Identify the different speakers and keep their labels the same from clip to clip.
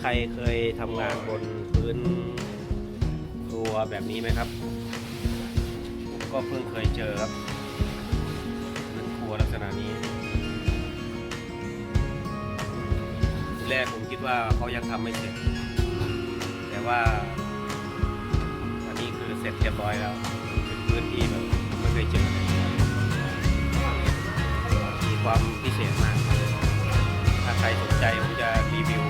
Speaker 1: ใครเคยทำงานบนพื้นครัวแบบนี้ไหมครับผมก็เพิ่งเคยเจอครับพื้นครัวลักษณะนี้ทีแรกผมคิดว่าเขายังทำไม่เสร็จ แต่ว่าอันนี้คือเสร็จเรียบร้อยแล้วเป็นพื้นที่แบบไม่เคยเจอมีความพิเศษมาก ถ้าใครสนใจผมจะรีวิวด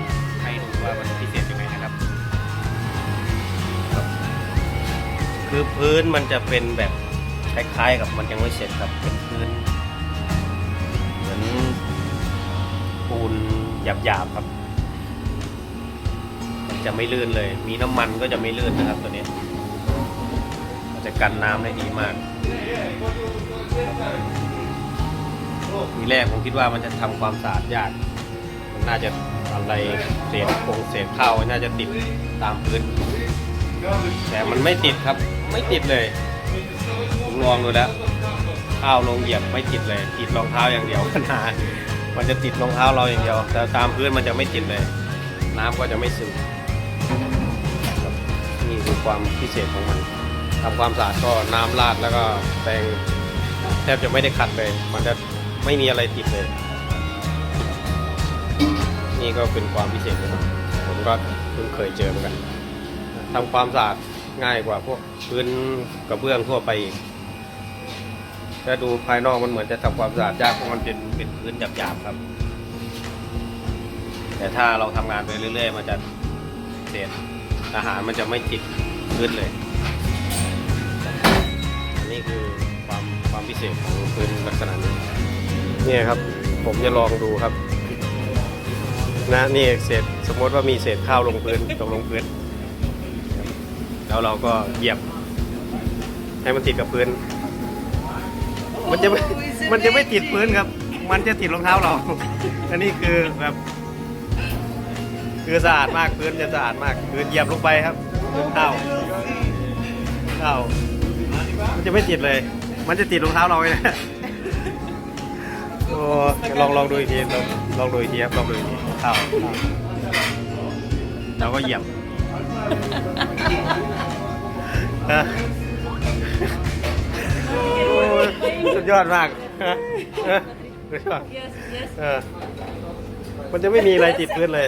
Speaker 1: ว่ามันพิเศษยังไงนะครับครับ คือพื้นมันจะเป็นแบบคล้ายๆกับมันยังไม่เสร็จครับ เป็นพื้น เหมือนปูนหยาบๆครับ จะไม่ลื่นเลย มีน้ำมันก็จะไม่ลื่นนะครับตัวนี้มันจะกันน้ำได้ดีมากทีแรกผมคิดว่ามันจะทำความสะอาดยาก มันน่าจะ อะไรเศษคงเศษข้าวน่าจะติดตามพื้น แต่มันไม่ติดครับ ไม่ติดเลยผมลองดูแล้วข้าวลงเหยียบไม่ติดเลย ติดรองเท้าอย่างเดียวปัญหามันจะติดรองเท้าเราอย่างเดียว แต่ตามพื้นมันจะไม่ติดเลย น้ำก็จะไม่ซึมนี่คือความพิเศษของมันทำความสะอาดก็น้ำราดแล้วก็แปรงแทบจะไม่ได้ขัดเลย มันจะไม่มีอะไรติดเลย นี่ก็เป็นความพิเศษนะครับผมก็เพิ่งเคยเจอเหมือนกันทำความสะอาดง่ายกว่าพวกพื้นกระเบื้องทั่วไปถ้าดูภายนอกมันเหมือนจะทำความสะอาดยากเพราะมันเป็นเป็นพื้นหยาบๆครับ แต่ถ้าเราทำงานไปเรื่อย ๆ มันจะเศษอาหารมันจะไม่ติดพื้นเลย อันนี้คือความความพิเศษของพื้นลักษณะนี้ เนี่ยครับ ผมจะลองดูครับ นะนี่เศษสมมติว่ามีเศษข้าวลงพื้นตกลงพื้น แล้วเราก็เหยียบ ให้มันติดกับพื้น มันจะไม่มันจะไม่ติดพื้นครับ มันจะติดรองเท้าเรา อันนี้คือแบบคือสะอาดมากพื้นจะสะอาดมากคือเหยียบลงไปครับพื้นข้าวข้าวมันจะไม่ติดเลย มันจะติดรองเท้าเราเลยนะโอ้ลองลองดูอีกทีลอง ลองดูอีกทีครับลองดูอีกทีข้าวเราก็เหยียบฮะโอ้ยสุดยอดมากฮะฮะสุดยอด
Speaker 2: Yes, yes.
Speaker 1: เออมันจะไม่มีอะไรติดพื้นเลย